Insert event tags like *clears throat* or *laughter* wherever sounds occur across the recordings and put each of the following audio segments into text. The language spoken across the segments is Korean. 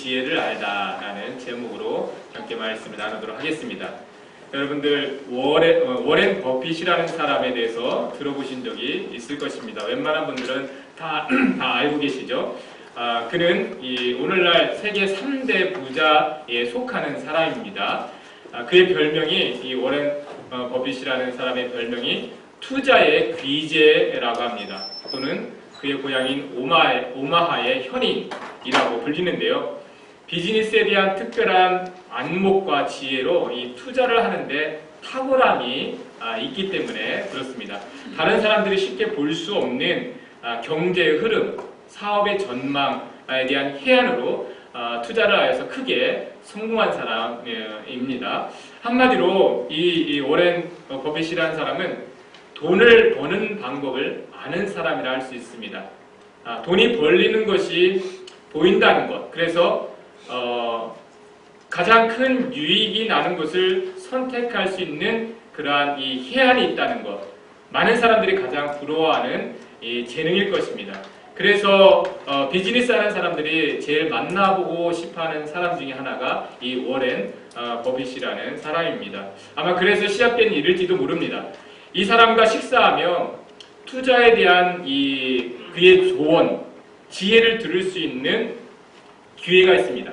지혜를 알다라는 제목으로 함께 말씀을 나누도록 하겠습니다. 여러분들 워렌, 어, 워렌 버핏이라는 사람에 대해서 들어보신 적이 있을 것입니다. 웬만한 분들은 다, *clears throat* 다 알고 계시죠. 아, 그는 이 오늘날 세계 3대 부자에 속하는 사람입니다. 아, 그의 별명이 이 워렌 어, 버핏이라는 사람의 별명이 투자의 귀재라고 합니다. 또는 그의 고향인 오마, 오마하의 현인이라고 불리는데요. 비즈니스에 대한 특별한 안목과 지혜로 이 투자를 하는데 탁월함이 아, 있기 때문에 그렇습니다. 다른 사람들이 쉽게 볼 수 없는 아, 경제의 흐름, 사업의 전망에 대한 해안으로 아, 투자를 하여서 크게 성공한 사람입니다. 한마디로 이, 이 워렌 버핏이라는 사람은 돈을 버는 방법을 아는 사람이라 할 수 있습니다. 아, 돈이 벌리는 것이 보인다는 것. 그래서 어, 가장 큰 유익이 나는 것을 선택할 수 있는 그러한 이 해안이 있다는 것. 많은 사람들이 가장 부러워하는 이 재능일 것입니다. 그래서 어, 비즈니스 하는 사람들이 제일 만나보고 싶어하는 사람 중에 하나가 이 워렌 어, 버핏이라는 사람입니다. 아마 그래서 시작된 일일지도 모릅니다. 이 사람과 식사하며 투자에 대한 이 그의 조언, 지혜를 들을 수 있는 기회가 있습니다.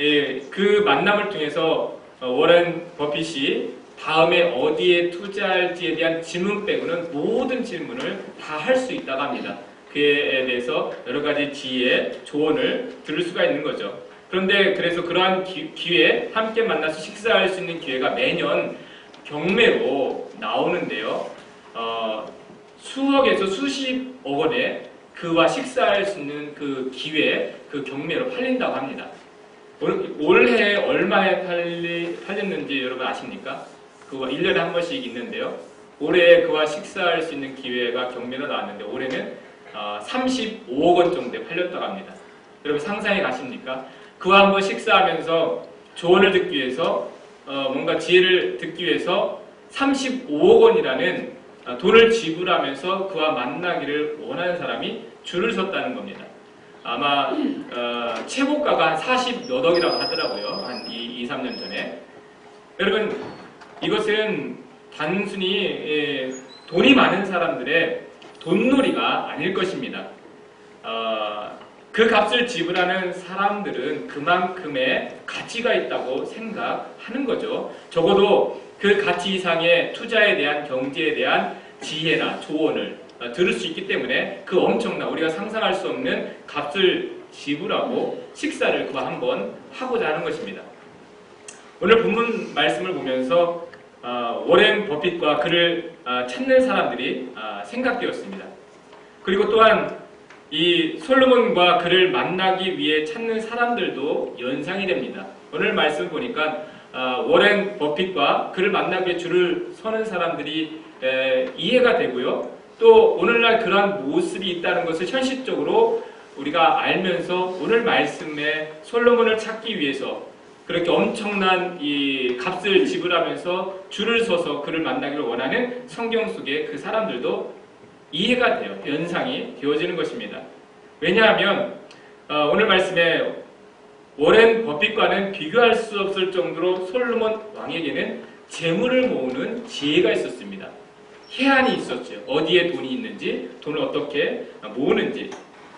예, 그 만남을 통해서 어, 워렌 버핏이 다음에 어디에 투자할지에 대한 질문 빼고는 모든 질문을 다 할 수 있다고 합니다. 그에 대해서 여러 가지 지혜, 조언을 들을 수가 있는 거죠. 그런데 그래서 그러한 기, 기회, 함께 만나서 식사할 수 있는 기회가 매년 경매로 나오는데요. 어, 수억에서 수십억 원에 그와 식사할 수 있는 그 기회, 그 경매로 팔린다고 합니다. 올, 올해 얼마에 팔리, 팔렸는지 여러분 아십니까? 그와 1년에 한 번씩 있는데요. 올해 그와 식사할 수 있는 기회가 경매로 나왔는데 올해는 어, 35억 원 정도에 팔렸다고 합니다. 여러분 상상해 가십니까? 그와 한번 식사하면서 조언을 듣기 위해서 어, 뭔가 지혜를 듣기 위해서 35억 원이라는 어, 돈을 지불하면서 그와 만나기를 원하는 사람이 줄을 섰다는 겁니다. 아마 어, 최고가가 한 40몇 억이라고 하더라고요. 한 2, 2 3년 전에. 여러분 이것은 단순히 예, 돈이 많은 사람들의 돈놀이가 아닐 것입니다. 어, 그 값을 지불하는 사람들은 그만큼의 가치가 있다고 생각하는 거죠. 적어도 그 가치 이상의 투자에 대한 경제에 대한 지혜나 조언을 어, 들을 수 있기 때문에 그 엄청난 우리가 상상할 수 없는 값을 지불하고 식사를 그와 한번 하고자 하는 것입니다. 오늘 본문 말씀을 보면서 어, 워렌 버핏과 그를 어, 찾는 사람들이 어, 생각되었습니다. 그리고 또한 이 솔로몬과 그를 만나기 위해 찾는 사람들도 연상이 됩니다. 오늘 말씀 보니까 어, 워렌 버핏과 그를 만나기 위해 줄을 서는 사람들이 에, 이해가 되고요. 또 오늘날 그러한 모습이 있다는 것을 현실적으로 우리가 알면서 오늘 말씀에 솔로몬을 찾기 위해서 그렇게 엄청난 이 값을 지불하면서 줄을 서서 그를 만나기를 원하는 성경 속의 그 사람들도 이해가 돼요. 연상이 되어지는 것입니다. 왜냐하면 어, 오늘 말씀에 워렌 버핏과는 비교할 수 없을 정도로 솔로몬 왕에게는 재물을 모으는 지혜가 있었습니다. 해안이 있었죠. 어디에 돈이 있는지, 돈을 어떻게 모으는지.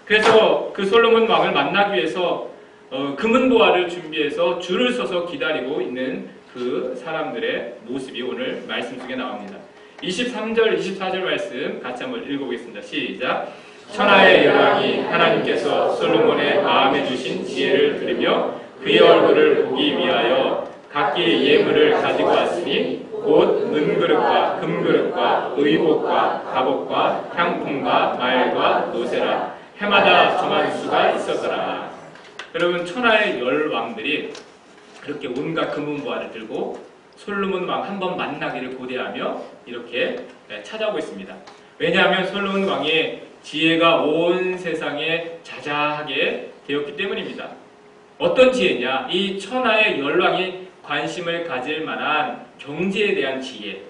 그래서 그 솔로몬 왕을 만나기 위해서 어, 금은보화를 준비해서 줄을 서서 기다리고 있는 그 사람들의 모습이 오늘 말씀 속에 나옵니다. 23절, 24절 말씀 같이 한번 읽어보겠습니다. 시작. 천하의 여왕이 하나님께서 솔로몬의 마음에 주신 지혜를 들으며 그의 얼굴을 보기 위하여 각기 예물을 가지고 왔으니 곧 은그릇과 금그릇과 의복과 갑옷과 향품과 말과 노세라 해마다 저만 수가 있었더라. 여러분 천하의 열 왕들이 그렇게 온갖 금은보화를 들고 솔로몬 왕 한 번 만나기를 고대하며 이렇게 찾아오고 있습니다. 왜냐하면 솔로몬 왕의 지혜가 온 세상에 자자하게 되었기 때문입니다. 어떤 지혜냐? 이 천하의 열왕이 관심을 가질 만한 경제에 대한 지혜.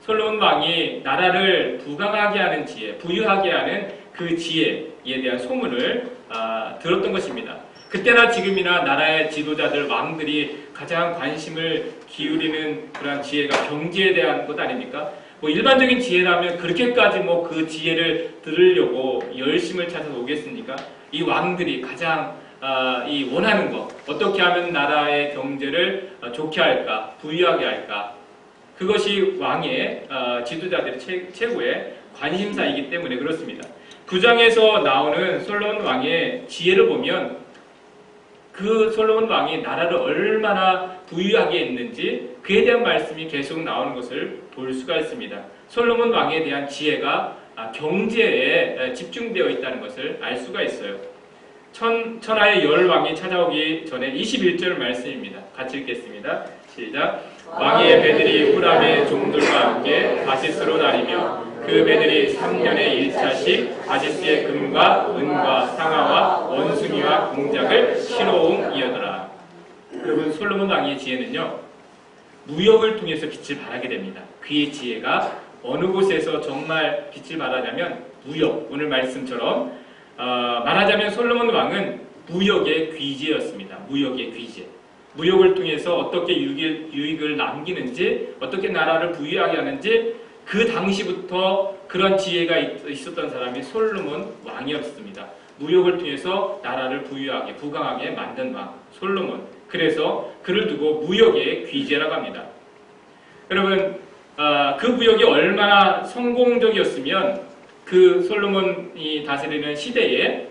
솔로몬 왕이 나라를 부강하게 하는 지혜, 부유하게 하는 그 지혜에 대한 소문을 아, 들었던 것입니다. 그때나 지금이나 나라의 지도자들, 왕들이 가장 관심을 기울이는 그런 지혜가 경제에 대한 것 아닙니까? 뭐 일반적인 지혜라면 그렇게까지 뭐 그 지혜를 들으려고 열심을 찾아서 오겠습니까? 이 왕들이 가장 아, 이 원하는 것 어떻게 하면 나라의 경제를 아, 좋게 할까 부유하게 할까 그것이 왕의 아, 지도자들의 최, 최고의 관심사이기 때문에 그렇습니다. 구장에서 나오는 솔로몬 왕의 지혜를 보면 그 솔로몬 왕이 나라를 얼마나 부유하게 했는지 그에 대한 말씀이 계속 나오는 것을 볼 수가 있습니다. 솔로몬 왕에 대한 지혜가 아, 경제에 집중되어 있다는 것을 알 수가 있어요. 천, 천하의 열 왕이 찾아오기 전에 21절 말씀입니다. 같이 읽겠습니다. 시작. 왕의 배들이 후람의 종들과 함께 바시스로 다니며 그 배들이 3년에 1차씩 바시스의 금과 은과 상아와 원숭이와 공작을 실어옹이어더라. 여러분 솔로몬 왕의 지혜는요. 무역을 통해서 빛을 발하게 됩니다. 그의 지혜가 어느 곳에서 정말 빛을 발하냐면 무역, 오늘 말씀처럼 어, 말하자면 솔로몬 왕은 무역의 귀재였습니다. 무역의 귀재. 무역을 통해서 어떻게 유익을, 남기는지, 어떻게 나라를 부유하게 하는지 그 당시부터 그런 지혜가 있, 있었던 사람이 솔로몬 왕이었습니다. 무역을 통해서 나라를 부유하게, 부강하게 만든 왕, 솔로몬. 그래서 그를 두고 무역의 귀재라고 합니다. 여러분, 어, 그 무역이 얼마나 성공적이었으면 그 솔로몬이 다스리는 시대에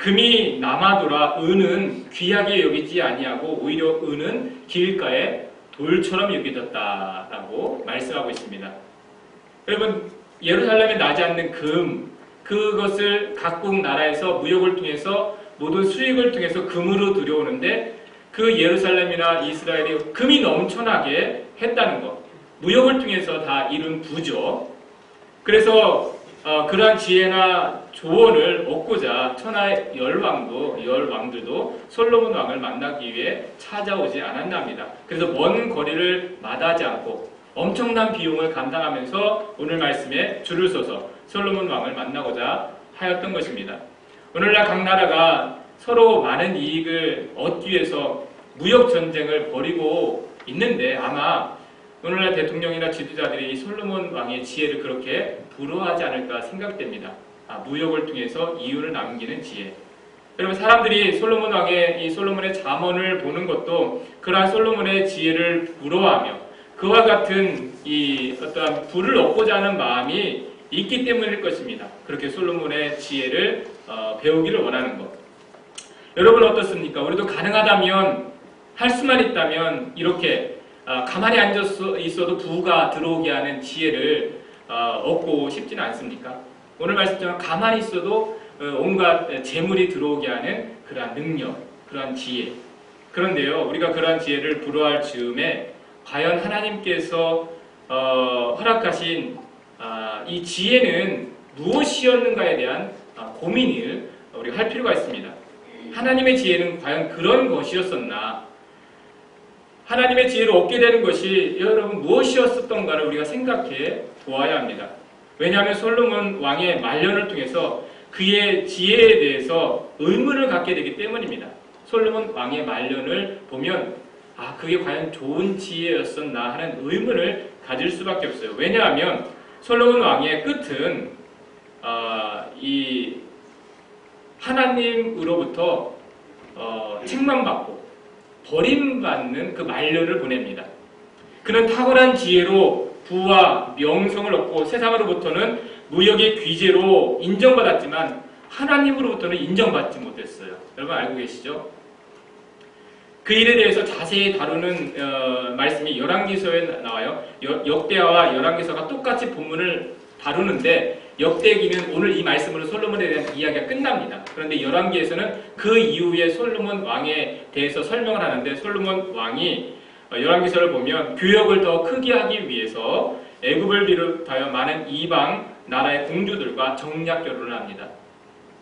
금이 남아돌아 은은 귀하게 여기지 아니하고 오히려 은은 길가에 돌처럼 여겨졌다라고 말씀하고 있습니다. 여러분 예루살렘에 나지 않는 금 그것을 각국 나라에서 무역을 통해서 모든 수익을 통해서 금으로 들여오는데 그 예루살렘이나 이스라엘이 금이 넘쳐나게 했다는 것 무역을 통해서 다 이룬 부죠. 그래서 어, 그러한 지혜나 조언을 얻고자 천하의 열왕도 열왕들도 솔로몬 왕을 만나기 위해 찾아오지 않았답니다. 그래서 먼 거리를 마다하지 않고 엄청난 비용을 감당하면서 오늘 말씀에 줄을 서서 솔로몬 왕을 만나고자 하였던 것입니다. 오늘날 각 나라가 서로 많은 이익을 얻기 위해서 무역 전쟁을 벌이고 있는데 아마 오늘날 대통령이나 지도자들이 이 솔로몬 왕의 지혜를 그렇게 부러워하지 않을까 생각됩니다. 아, 무역을 통해서 이윤을 남기는 지혜. 여러분 사람들이 솔로몬 왕의 이 솔로몬의 잠언을 보는 것도 그러한 솔로몬의 지혜를 부러워하며 그와 같은 이 어떠한 부를 얻고자 하는 마음이 있기 때문일 것입니다. 그렇게 솔로몬의 지혜를 어, 배우기를 원하는 것. 여러분 어떻습니까? 우리도 가능하다면 할 수만 있다면 이렇게 어, 가만히 앉아 있어도 부가 들어오게 하는 지혜를 어, 얻고 싶지는 않습니까? 오늘 말씀처럼 가만히 있어도 어, 온갖 재물이 들어오게 하는 그러한 능력, 그러한 지혜. 그런데요, 우리가 그러한 지혜를 부러워할 즈음에 과연 하나님께서 어, 허락하신 아, 이 지혜는 무엇이었는가에 대한 아, 고민을 우리가 할 필요가 있습니다. 하나님의 지혜는 과연 그런 것이었었나? 하나님의 지혜를 얻게 되는 것이 여러분 무엇이었었던가를 우리가 생각해 보아야 합니다. 왜냐하면 솔로몬 왕의 말년을 통해서 그의 지혜에 대해서 의문을 갖게 되기 때문입니다. 솔로몬 왕의 말년을 보면 아 그게 과연 좋은 지혜였었나 하는 의문을 가질 수밖에 없어요. 왜냐하면 솔로몬 왕의 끝은 어, 이 하나님으로부터 어, 책망받고 버림받는 그 말년을 보냅니다. 그는 탁월한 지혜로 부와 명성을 얻고 세상으로부터는 무역의 귀재로 인정받았지만 하나님으로부터는 인정받지 못했어요. 여러분 알고 계시죠? 그 일에 대해서 자세히 다루는 어, 말씀이 열왕기서에 나와요. 여, 역대하와 열왕기서가 똑같이 본문을 다루는데 역대기는 오늘 이 말씀으로 솔로몬에 대한 이야기가 끝납니다. 그런데 열왕기에서는 그 이후에 솔로몬 왕에 대해서 설명을 하는데 솔로몬 왕이 어, 열왕기서를 보면 교역을 더 크게 하기 위해서 애굽을 비롯하여 많은 이방 나라의 공주들과 정략 결혼을 합니다.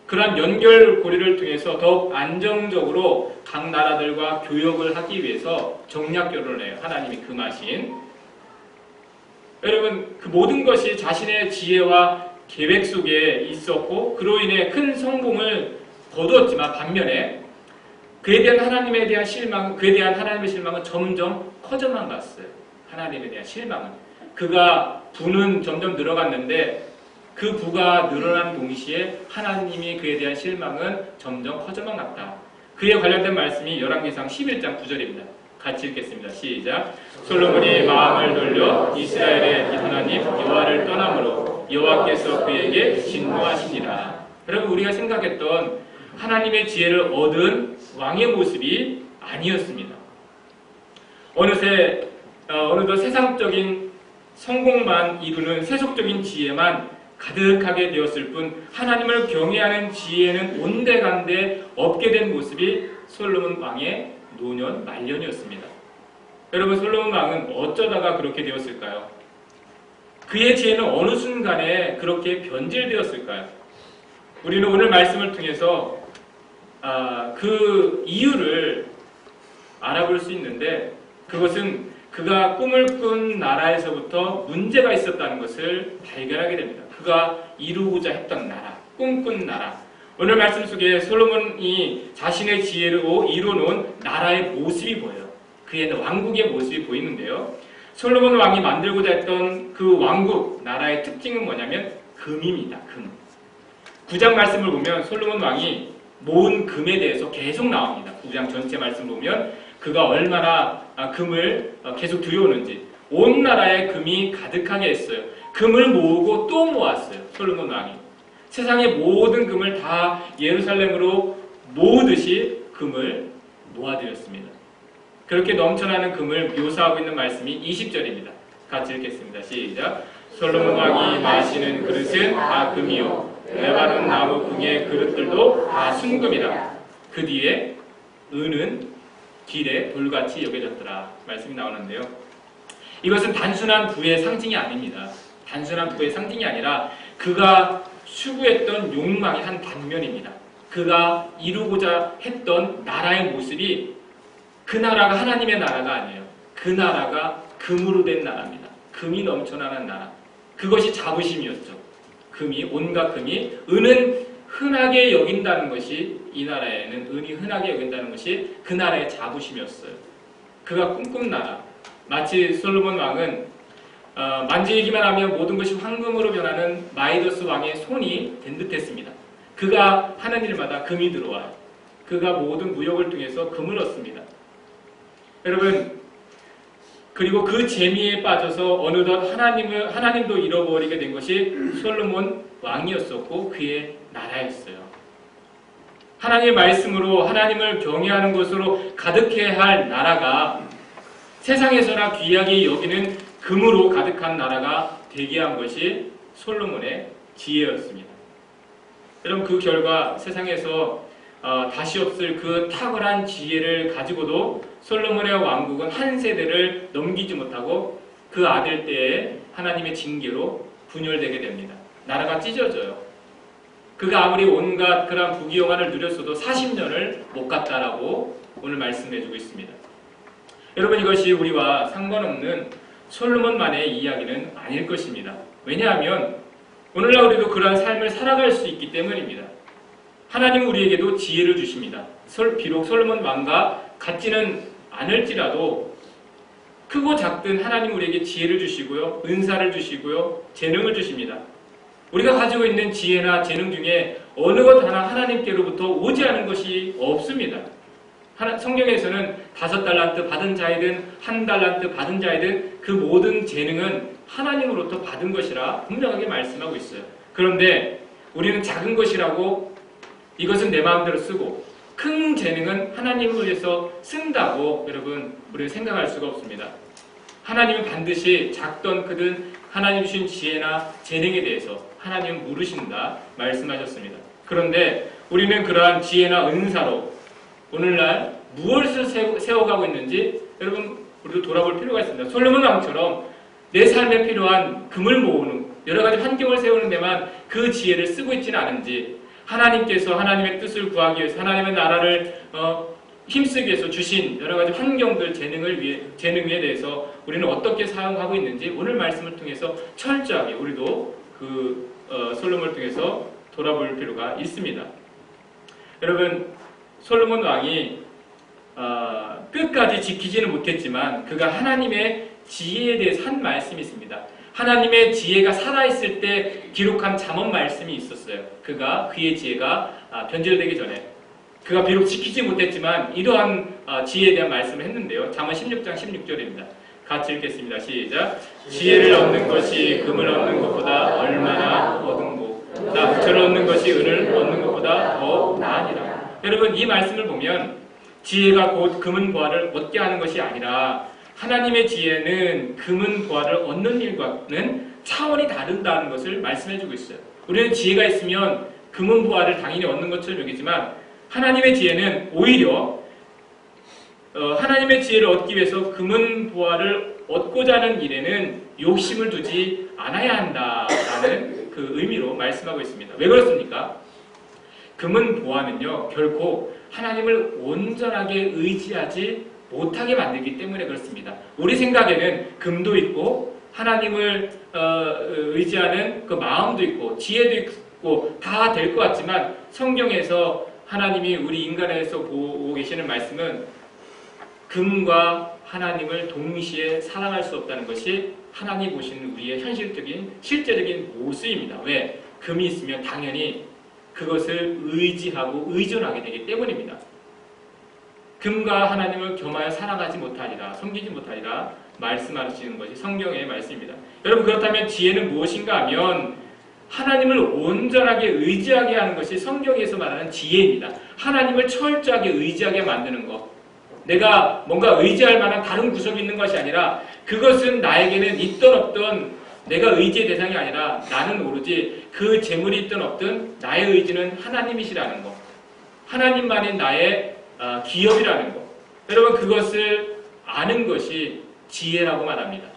그러한 연결고리를 통해서 더욱 안정적으로 각 나라들과 교역을 하기 위해서 정략 결혼을 해요. 하나님이 금하신. 여러분, 그 모든 것이 자신의 지혜와 계획 속에 있었고, 그로 인해 큰 성공을 거두었지만 반면에 그에 대한 하나님에 대한 실망, 그에 대한 하나님의 실망은 점점 커져만 갔어요. 하나님에 대한 실망은. 그가 부는 점점 늘어갔는데 그 부가 늘어난 동시에 하나님이 그에 대한 실망은 점점 커져만 갔다. 그에 관련된 말씀이 열왕기상 11장 9절입니다. 같이 읽겠습니다. 시작. 솔로몬이 마음을 돌려 이스라엘의 하나님 여호와를 떠남으로 여호와께서 그에게 진노하시니라. 여러분 우리가 생각했던 하나님의 지혜를 얻은 왕의 모습이 아니었습니다. 어느새 어, 어느덧 세상적인 성공만 이루는 세속적인 지혜만 가득하게 되었을 뿐 하나님을 경외하는 지혜는 온데간데 없게 된 모습이 솔로몬 왕의 노년 말년이었습니다. 여러분 솔로몬 왕은 어쩌다가 그렇게 되었을까요? 그의 지혜는 어느 순간에 그렇게 변질되었을까요? 우리는 오늘 말씀을 통해서 아, 그 이유를 알아볼 수 있는데 그것은 그가 꿈을 꾼 나라에서부터 문제가 있었다는 것을 발견하게 됩니다. 그가 이루고자 했던 나라, 꿈꾼 나라. 오늘 말씀 속에 솔로몬이 자신의 지혜로 이루어놓은 나라의 모습이 보여요. 그의 왕국의 모습이 보이는데요. 솔로몬 왕이 만들고자 했던 그 왕국, 나라의 특징은 뭐냐면 금입니다. 금. 구장 말씀을 보면 솔로몬 왕이 모은 금에 대해서 계속 나옵니다. 구장 전체 말씀 보면 그가 얼마나 아, 금을 어, 계속 들여오는지 온 나라에 금이 가득하게 했어요. 금을 모으고 또 모았어요. 솔로몬 왕이 세상의 모든 금을 다 예루살렘으로 모으듯이 금을 모아들였습니다. 그렇게 넘쳐나는 금을 묘사하고 있는 말씀이 20절입니다. 같이 읽겠습니다. 시작. 솔로몬 왕이 마시는 그릇은 다 금이요 레바논 나무 궁의 그릇들도 다 순금이라. 그 뒤에 은은 길에 돌같이 여겨졌더라. 말씀이 나오는데요. 이것은 단순한 부의 상징이 아닙니다. 단순한 부의 상징이 아니라 그가 추구했던 욕망의 한 단면입니다. 그가 이루고자 했던 나라의 모습이 그 나라가 하나님의 나라가 아니에요. 그 나라가 금으로 된 나라입니다. 금이 넘쳐나는 나라. 그것이 자부심이었죠. 금이 온갖 금이 은은 흔하게 여긴다는 것이 이 나라에는 은이 흔하게 여긴다는 것이 그 나라의 자부심이었어요. 그가 꿈꾼 나라. 마치 솔로몬 왕은 어, 만지기만 하면 모든 것이 황금으로 변하는 마이더스 왕의 손이 된 듯했습니다. 그가 하는 일마다 금이 들어와요. 그가 모든 무역을 통해서 금을 얻습니다. 여러분 그리고 그 재미에 빠져서 어느덧 하나님을 하나님도 잃어버리게 된 것이 솔로몬 왕이었었고 그의 나라였어요. 하나님의 말씀으로 하나님을 경외하는 것으로 가득해야 할 나라가 세상에서나 귀하게 여기는 금으로 가득한 나라가 되게 한 것이 솔로몬의 지혜였습니다. 여러분 그 결과 세상에서 어, 다시 없을 그 탁월한 지혜를 가지고도 솔로몬의 왕국은 한 세대를 넘기지 못하고 그 아들 때에 하나님의 징계로 분열되게 됩니다. 나라가 찢어져요. 그가 아무리 온갖 그런 부귀영화를 누렸어도 40년을 못 갔다라고 오늘 말씀해주고 있습니다. 여러분 이것이 우리와 상관없는 솔로몬만의 이야기는 아닐 것입니다. 왜냐하면 오늘날 우리도 그러한 삶을 살아갈 수 있기 때문입니다. 하나님은 우리에게도 지혜를 주십니다. 비록 솔로몬 왕과 같지는 않을지라도 크고 작든 하나님 우리에게 지혜를 주시고요. 은사를 주시고요. 재능을 주십니다. 우리가 가지고 있는 지혜나 재능 중에 어느 것 하나 하나님께로부터 오지 않은 것이 없습니다. 성경에서는 다섯 달란트 받은 자이든 한 달란트 받은 자이든 그 모든 재능은 하나님으로부터 받은 것이라 분명하게 말씀하고 있어요. 그런데 우리는 작은 것이라고 이것은 내 마음대로 쓰고 큰 재능은 하나님을 위해서 쓴다고 여러분 우리는 생각할 수가 없습니다. 하나님은 반드시 작던 크든 하나님 주신 지혜나 재능에 대해서 하나님은 물으신다 말씀하셨습니다. 그런데 우리는 그러한 지혜나 은사로 오늘날 무엇을 세워가고 있는지 여러분 우리도 돌아볼 필요가 있습니다. 솔로몬 왕처럼 내 삶에 필요한 금을 모으는 여러 가지 환경을 세우는 데만 그 지혜를 쓰고 있지는 않은지 하나님께서 하나님의 뜻을 구하기 위해서 하나님의 나라를 어, 힘쓰기 위해서 주신 여러 가지 환경들 재능을 위해 재능에 대해서 우리는 어떻게 사용하고 있는지 오늘 말씀을 통해서 철저하게 우리도 그 어, 솔로몬을 통해서 돌아볼 필요가 있습니다. 여러분 솔로몬 왕이 어, 끝까지 지키지는 못했지만 그가 하나님의 지혜에 대해서 한 말씀이 있습니다. 하나님의 지혜가 살아있을 때 기록한 잠언 말씀이 있었어요. 그가 그의 지혜가 아, 변질되기 전에 그가 비록 지키지 못했지만 이러한 아, 지혜에 대한 말씀을 했는데요. 잠언 16장 16절입니다. 같이 읽겠습니다. 시작. 지혜를 얻는 것이 금을 얻는 것보다 얼마나 얻은고 나 부처를 얻는 것이 은을 얻는 것보다 더 나으니라. 여러분 이 말씀을 보면 지혜가 곧 금은 보화를 얻게 하는 것이 아니라 하나님의 지혜는 금은 보화를 얻는 일과는 차원이 다르다는 것을 말씀해주고 있어요. 우리는 지혜가 있으면 금은 보화를 당연히 얻는 것처럼 여기지만 하나님의 지혜는 오히려 어, 하나님의 지혜를 얻기 위해서 금은 보화를 얻고자 하는 일에는 욕심을 두지 않아야 한다라는 그 의미로 말씀하고 있습니다. 왜 그렇습니까? 금은 보화는요 결코 하나님을 온전하게 의지하지 못하게 만들기 때문에 그렇습니다. 우리 생각에는 금도 있고 하나님을 어, 의지하는 그 마음도 있고 지혜도 있고 다 될 것 같지만 성경에서 하나님이 우리 인간에서 보고 계시는 말씀은 금과 하나님을 동시에 사랑할 수 없다는 것이 하나님 보시는 우리의 현실적인 실제적인 모습입니다. 왜? 금이 있으면 당연히 그것을 의지하고 의존하게 되기 때문입니다. 금과 하나님을 겸하여 사랑하지 못하리라, 섬기지 못하리라 말씀하시는 것이 성경의 말씀입니다. 여러분 그렇다면 지혜는 무엇인가 하면 하나님을 온전하게 의지하게 하는 것이 성경에서 말하는 지혜입니다. 하나님을 철저하게 의지하게 만드는 것. 내가 뭔가 의지할 만한 다른 구석이 있는 것이 아니라 그것은 나에게는 있던 없던 내가 의지의 대상이 아니라 나는 오로지 그 재물이 있든 없든 나의 의지는 하나님이시라는 것. 하나님만이 나의 어, 기업이라는 것. 여러분 그것을 아는 것이 지혜라고 말합니다.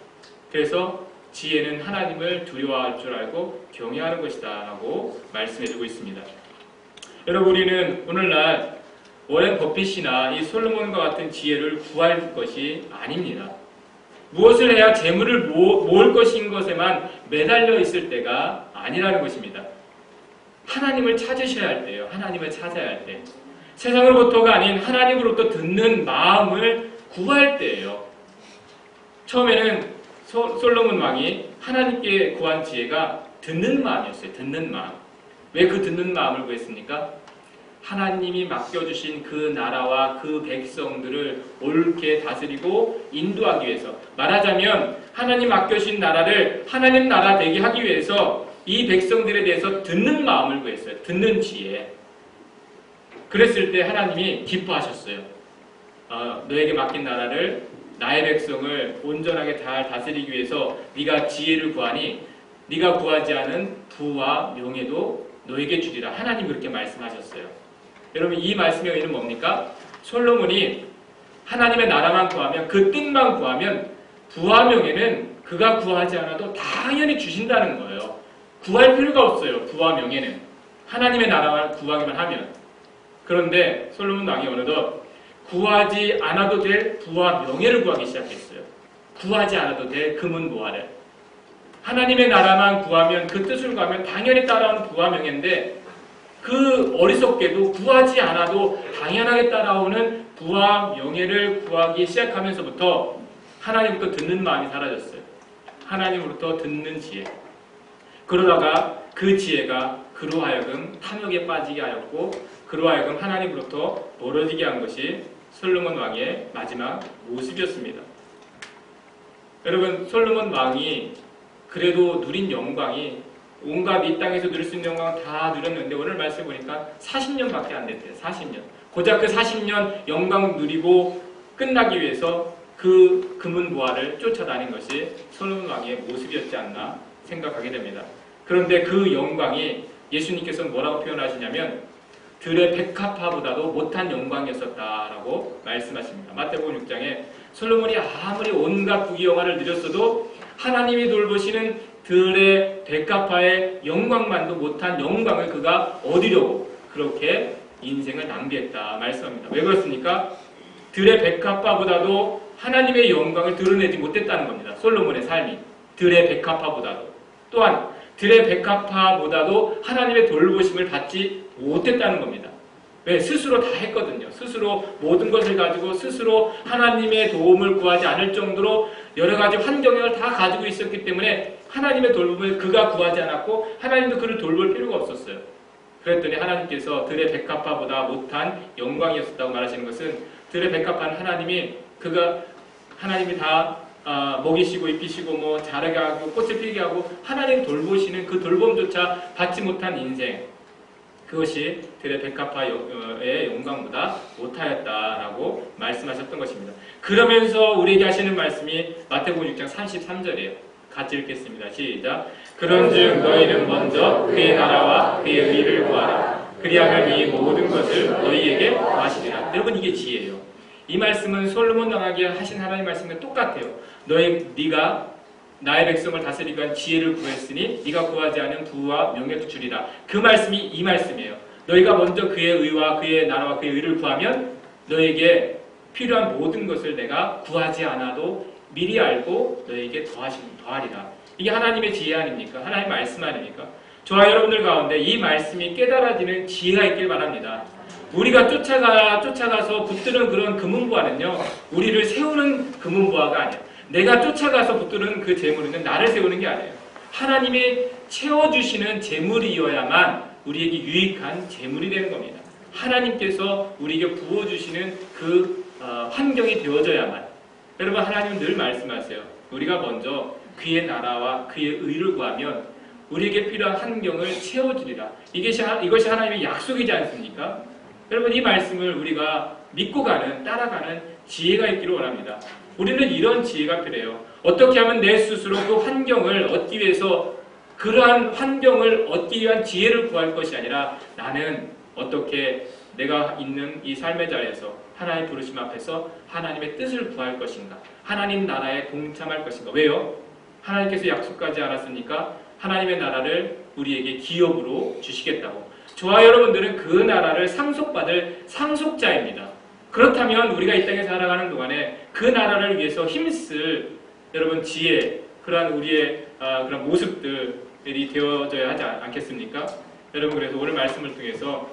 그래서 지혜는 하나님을 두려워할 줄 알고 경외하는 것이다 라고 말씀해주고 있습니다. 여러분 우리는 오늘날 워렌 버핏이나 이 솔로몬과 같은 지혜를 구할 것이 아닙니다. 무엇을 해야 재물을 모을 것인 것에만 매달려 있을 때가 아니라는 것입니다. 하나님을 찾으셔야 할 때요. 하나님을 찾아야 할 때. 세상으로부터가 아닌 하나님으로부터 듣는 마음을 구할 때예요. 처음에는 소, 솔로몬 왕이 하나님께 구한 지혜가 듣는 마음이었어요. 듣는 마음. 왜 그 듣는 마음을 구했습니까? 하나님이 맡겨주신 그 나라와 그 백성들을 옳게 다스리고 인도하기 위해서 말하자면 하나님 맡겨주신 나라를 하나님 나라 되게 하기 위해서 이 백성들에 대해서 듣는 마음을 구했어요. 듣는 지혜. 그랬을 때 하나님이 기뻐하셨어요. 어, 너에게 맡긴 나라를 나의 백성을 온전하게 잘 다스리기 위해서 네가 지혜를 구하니 네가 구하지 않은 부와 명예도 너에게 주리라. 하나님 그렇게 말씀하셨어요. 여러분 이 말씀의 의미는 뭡니까? 솔로몬이 하나님의 나라만 구하면 그 뜻만 구하면 부와 명예는 그가 구하지 않아도 당연히 주신다는 거예요. 구할 필요가 없어요. 부와 명예는 하나님의 나라만 구하기만 하면 그런데 솔로몬 왕이 어느덧 구하지 않아도 될 부와 명예를 구하기 시작했어요. 구하지 않아도 될 금은 보화를 하나님의 나라만 구하면 그 뜻을 구하면 당연히 따라오는 부와 명예인데 그 어리석게도 구하지 않아도 당연하게 따라오는 부와 명예를 구하기 시작하면서부터 하나님부터 듣는 마음이 사라졌어요. 하나님으로부터 듣는 지혜. 그러다가 그 지혜가 그로 하여금 탐욕에 빠지게 하였고 그로 하여금 하나님으로부터 멀어지게 한 것이 솔로몬 왕의 마지막 모습이었습니다. 여러분 솔로몬 왕이 그래도 누린 영광이 온갖 이 땅에서 누릴 수 있는 영광 다 누렸는데 오늘 말씀 보니까 40년밖에 안 됐대요. 40년. 고작 그 40년 영광 누리고 끝나기 위해서 그 금은 보화를 쫓아다닌 것이 솔로몬 왕의 모습이었지 않나 생각하게 됩니다. 그런데 그 영광이 예수님께서는 뭐라고 표현하시냐면 들의 백합화보다도 못한 영광이었었다라고 말씀하십니다. 마태복음 6장에 솔로몬이 아무리 온갖 부귀영화를 누렸어도 하나님이 돌보시는 들의 백합화의 영광만도 못한 영광을 그가 얻으려고 그렇게 인생을 낭비했다 말씀합니다. 왜 그렇습니까? 들의 백합화보다도 하나님의 영광을 드러내지 못했다는 겁니다. 솔로몬의 삶이 들의 백합화보다도 또한 들의 백합화보다도 하나님의 돌보심을 받지 못했다는 겁니다. 왜? 스스로 다 했거든요. 스스로 모든 것을 가지고 스스로 하나님의 도움을 구하지 않을 정도로 여러 가지 환경을 다 가지고 있었기 때문에 하나님의 돌봄을 그가 구하지 않았고 하나님도 그를 돌볼 필요가 없었어요. 그랬더니 하나님께서 들의 백합화보다 못한 영광이었다고 말하시는 것은 들의 백합화는 하나님이 그가 하나님이 다 아, 먹이시고 입히시고 뭐 자라게 하고 꽃을 피게 하고 하나님 돌보시는 그 돌봄조차 받지 못한 인생 그것이 백합화의 영광보다 못하였다라고 말씀하셨던 것입니다. 그러면서 우리에게 하시는 말씀이 마태복음 6장 33절이에요. 같이 읽겠습니다. 시작. 그런즉 너희는 먼저 그의 나라와 그의 의를 구하라. 그리하면 이 모든 것을 너희에게 더하시리라. 여러분 이게 지혜예요. 이 말씀은 솔로몬 왕에게 하신 하나님 말씀과 똑같아요. 너희 네가 나의 백성을 다스리기 지혜를 구했으니 네가 구하지 않은 부와 명예도 주리라. 그 말씀이 이 말씀이에요. 너희가 먼저 그의 의와 그의 나라와 그의 의를 구하면 너에게 필요한 모든 것을 내가 구하지 않아도 미리 알고 너에게 더하시, 더하리라. 이게 하나님의 지혜 아닙니까? 하나님 말씀 아닙니까? 저와 여러분들 가운데 이 말씀이 깨달아지는 지혜가 있길 바랍니다. 우리가 쫓아가, 쫓아가서 붙드는 그런 금은보화는요, 우리를 세우는 금은보화가 아니에요. 내가 쫓아가서 붙드는 그 재물은 나를 세우는 게 아니에요. 하나님이 채워주시는 재물이어야만 우리에게 유익한 재물이 되는 겁니다. 하나님께서 우리에게 부어주시는 그 어, 환경이 되어져야만. 여러분, 하나님은 늘 말씀하세요. 우리가 먼저 그의 나라와 그의 의를 구하면 우리에게 필요한 환경을 채워주리라. 이것이, 하나님의 약속이지 않습니까? 여러분, 이 말씀을 우리가 믿고 가는, 따라가는 지혜가 있기를 원합니다. 우리는 이런 지혜가 필요해요. 어떻게 하면 내 스스로 그 환경을 얻기 위해서 그러한 환경을 얻기 위한 지혜를 구할 것이 아니라 나는 어떻게 내가 있는 이 삶의 자리에서 하나님 부르심 앞에서 하나님의 뜻을 구할 것인가? 하나님 나라에 동참할 것인가? 왜요? 하나님께서 약속하지 않았습니까? 하나님의 나라를 우리에게 기업으로 주시겠다고. 저와 여러분들은 그 나라를 상속받을 상속자입니다. 그렇다면 우리가 이 땅에 살아가는 동안에 그 나라를 위해서 힘쓸 여러분 지혜, 그러한 우리의 아, 그런 모습들이 되어져야 하지 않- 않겠습니까? 여러분 그래서 오늘 말씀을 통해서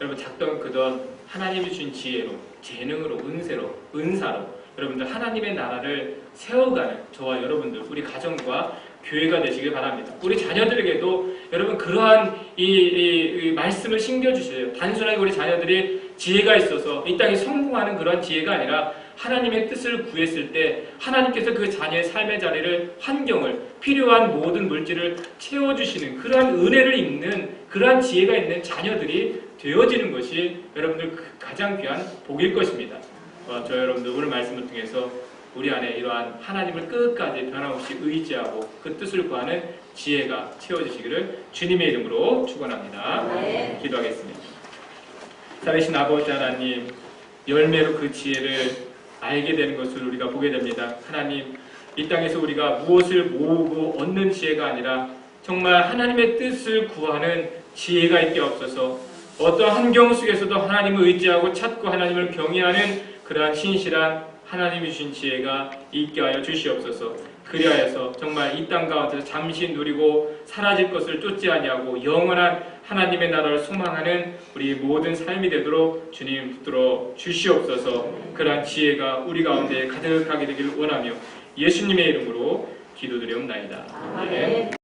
여러분 작던 그던 하나님이 주신 지혜로, 재능으로, 은세로, 은사로 여러분들 하나님의 나라를 세워가는 저와 여러분들 우리 가정과 교회가 되시길 바랍니다. 우리 자녀들에게도 여러분 그러한 이, 이- 이 말씀을 심겨주셔요. 단순하게 우리 자녀들이 지혜가 있어서 이 땅에 성공하는 그런 지혜가 아니라 하나님의 뜻을 구했을 때 하나님께서 그 자녀의 삶의 자리를 환경을 필요한 모든 물질을 채워주시는 그러한 은혜를 입는 그러한 지혜가 있는 자녀들이 되어지는 것이 여러분들 그 가장 귀한 복일 것입니다. 어, 저 여러분들 오늘 말씀을 통해서 우리 안에 이러한 하나님을 끝까지 변함없이 의지하고 그 뜻을 구하는 지혜가 채워지시기를 주님의 이름으로 축원합니다. 네. 기도하겠습니다. 살아계신 아버지 하나님 열매로 그 지혜를 알게 되는 것을 우리가 보게 됩니다. 하나님 이 땅에서 우리가 무엇을 모으고 얻는 지혜가 아니라 정말 하나님의 뜻을 구하는 지혜가 있게 없어서 어떤 환경 속에서도 하나님을 의지하고 찾고 하나님을 경외하는 그러한 신실한 하나님이 주신 지혜가 있게 하여 주시옵소서. 그리하여서 정말 이 땅 가운데서 잠시 누리고 사라질 것을 쫓지 아니하고 영원한 하나님의 나라를 소망하는 우리 모든 삶이 되도록 주님 붙들어 주시옵소서. 그러한 지혜가 우리 가운데 가득하게 되기를 원하며 예수님의 이름으로 기도드리옵나이다. 아멘. 아멘.